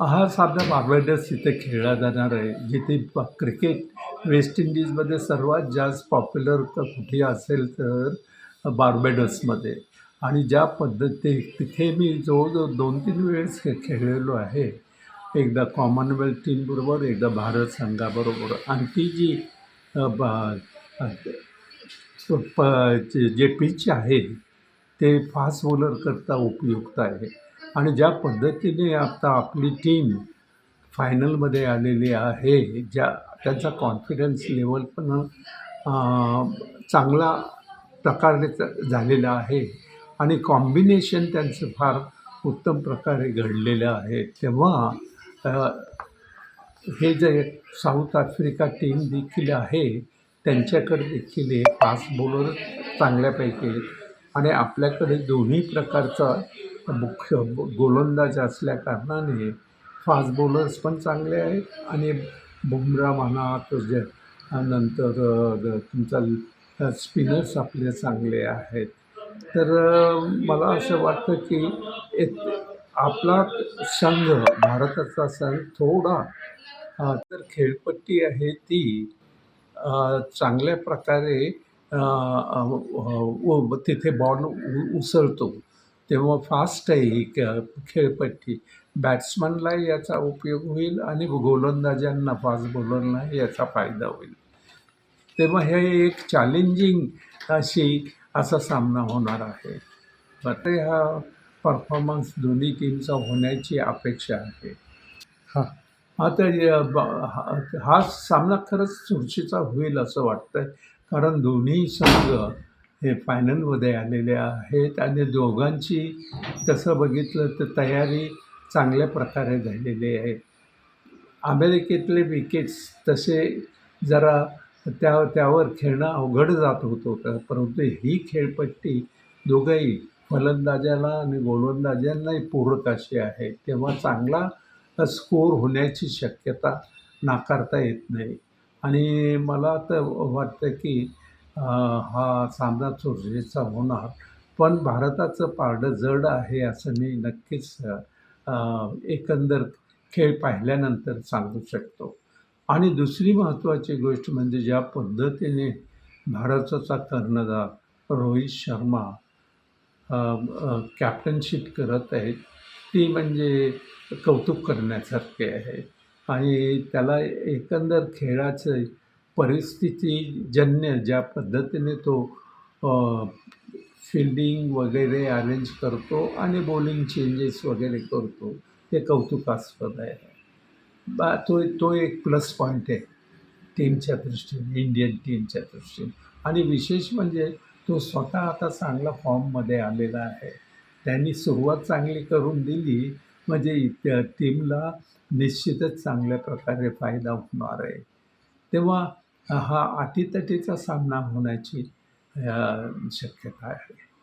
हा सामना बार्बेडस इथे खेळला जाणार आहे जिथे प क्रिकेट वेस्ट इंडिजमध्ये सर्वात जास्त पॉप्युलर कुठे असेल तर बार्बेडसमध्ये आणि ज्या पद्धती तिथे मी जवळजवळ दोन तीन वेळेस खे खेळलेलो आहे. एकदा कॉमनवेल्थ टीमबरोबर एकदा भारत संघाबरोबर. आणि ती जी प जे जे पिच आहे ते फास्ट बॉलरकरता उपयुक्त आहे. आणि ज्या पद्धतीने आता आपली टीम फायनलमध्ये आलेली आहे ज्या त्यांचा कॉन्फिडन्स लेवल पण चांगला प्रकारे च- झालेला आहे. आणि कॉम्बिनेशन त्यांचं फार उत्तम प्रकारे घडलेलं आहे. तेव्हा हे जे साऊथ आफ्रिका टीम देखील आहे त्यांच्याकडे देखील हे फास्ट बॉलर चांगल्यापैकी आहेत. आणि आपल्याकडे दोन्ही प्रकारचा मुख्य गोलंदाज असल्या कारणाने फास्ट बॉलर्स पण चांगले आहेत आणि बुमरा म्हणा तो जे नंतर तुमचा स्पिनर्स आपले चांगले आहेत. तर मला असं वाटतं की एक आपला संघ भारताचा संघ थोडा तर खेळपट्टी आहे ती चांगल्या प्रकारे व तिथे बॉल उ उसळतो. तेव्हा फास्ट आहे ही खेळपट्टी. बॅट्समनला याचा उपयोग होईल आणि गोलंदाजांना फास्ट बॉलरला याचा फायदा होईल. तेव्हा हे एक चॅलेंजिंग अशी असा सामना होणार आहे. तर हा परफॉर्मन्स दोन्ही टीमचा होण्याची अपेक्षा आहे. हां. आता हा हा सामना खरंच चुरशीचा होईल असं वाटतं कारण दोन्ही संघ हे फायनलमध्ये आलेले आहेत आणि दोघांची तसं बघितलं तर तयारी चांगल्या प्रकारे झालेली आहे. अमेरिकेतले विकेट्स तसे जरा त्या त्यावर खेळणं अवघड जात होत होतं परंतु ही खेळपट्टी दोघंही फलंदाजाला आणि गोलंदाजांनाही पूरक अशी आहे. तेव्हा चांगला स्कोर होण्याची शक्यता नाकारता येत नाही. आणि मला तर वाटतं की हा सामना चुरशीचा होणार. पण भारताचं पारडं जड आहे असं मी नक्कीच एकंदर खेळ पाहिल्यानंतर सांगू शकतो. आणि दुसरी महत्त्वाची गोष्ट म्हणजे ज्या पद्धतीने भारताचा कर्णधार रोहित शर्मा कॅप्टनशिप करत आहेत ती म्हणजे कौतुक करण्यासारखे आहे. आणि त्याला एकंदर खेळाचं परिस्थितीजन्य ज्या पद्धतीने तो फिल्डिंग वगैरे अरेंज करतो आणि बॉलिंग चेंजेस वगैरे करतो ते कौतुकास्पद आहे. बा तो तो एक प्लस पॉईंट आहे टीमच्या दृष्टीने इंडियन टीमच्या दृष्टीने. आणि विशेष म्हणजे तो स्वतः आता चांगला फॉर्ममध्ये आलेला आहे. त्यांनी सुरुवात चांगली करून दिली म्हणजे टीमला निश्चितच चांगल्या प्रकारे फायदा होणार आहे. तेव्हा हा अटीतटीचा सामना होण्याची शक्यता आहे.